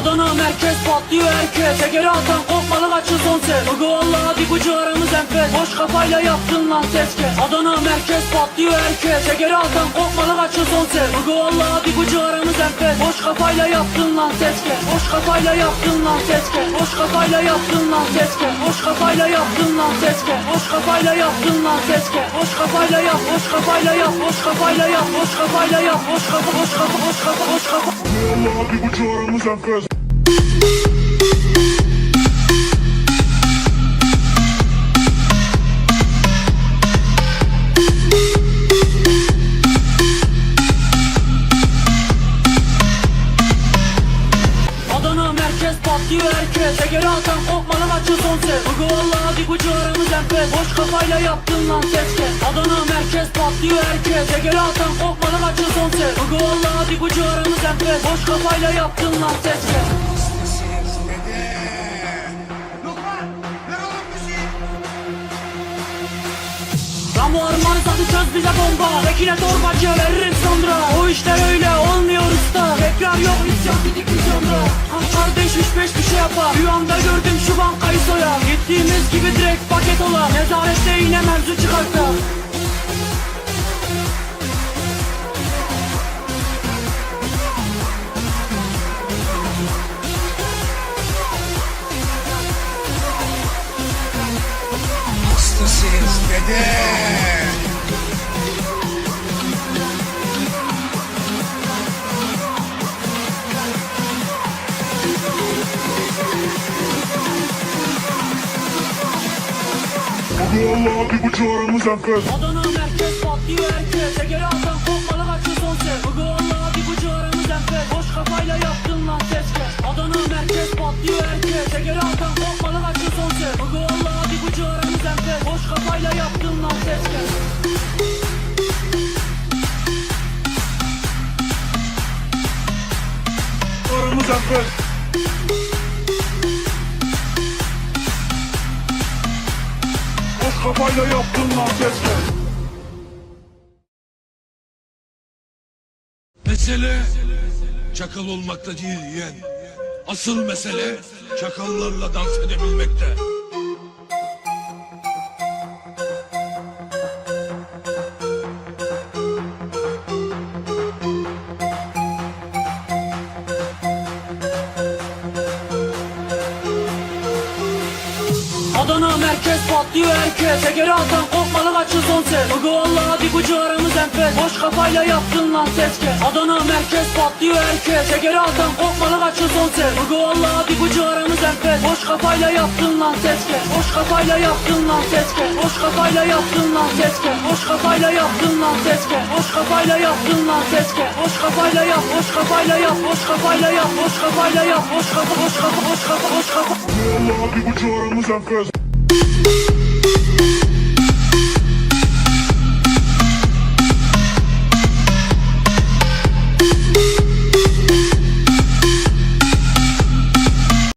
Adana merkez patlıyor herkes. Egeri atan kopmalı kaçın son ses. Bugü valla bir bucu aramız enfes. Boş kafayla yaptın lan ses kes Adana merkez patlıyor herkes. Egeri atan kopmalı kaçın son ses. Bugü valla bir bucu aramız enfes. Boş kafayla yaptın lan ses kes Boş kafayla yaptın lan ses kes Boş kafayla yaptın lan ses kes Boş kafayla yaptın lan ses kes Boş kafayla yaptın lan ses kes Boş kafayla yap Boş kafayla yap Boş kafayla yap Boş kafayla yap Boş kafa boş kafa boş kafa boş kafa. Allah bir buçuk aramız enfes. Patlıyor herkes. Egeri atan kopmalı maçı son ses. Bugü valla bir bucu aramız enfes Boş kafayla yaptın lan ses kes Adana merkez patlıyor herkes. Egeri atan kopmalı maçı son ses. Bugü valla bir bucu aramız enfes Boş kafayla yaptın lan ses bu armanı çöz bize bomba. Bekine torbacı veririm sonra O işler öyle olmuyor usta. Tekrar yok isyan bitik vizyonda kardeş üç beş bir şey yapar. Rüyamda gördüm şu bankayı soya. Gittiğimiz gibi direkt Hastasıyız dede. Bugü Allah bir buçuk aramız enfes. Adana merkez patlıyor herkes Egeri atan kopmalı kaçı son ses lan ses kes Aramız enfes. Boş yaptın lan ses kes. Mesele çakal olmakta değil yeğen. Asıl mesele çakallarla dans edebilmekte. Adana merkez patlıyor herkes. Egeri atan kopmalı kaçın son ses. Bugü valla bir bucu aramız enfes. Boş kafayla yaptın lan ses kes Adana merkez patlıyor herkes. Egeri atan kopmalı kaçın son ses. Bugü valla bir bucu aramız enfes. Boş kafayla yaptın lan ses kes Boş kafayla yaptın lan ses kes Boş kafayla yaptın lan ses kes Boş kafayla yaptın lan ses kes Boş kafayla yaptın lan ses kes Boş kafayla yap Boş kafayla yap Boş kafayla yap Boş kafayla yap Boş kafa boş kafa boş kafa boş kafa Allah bir buçuk aramız enfes.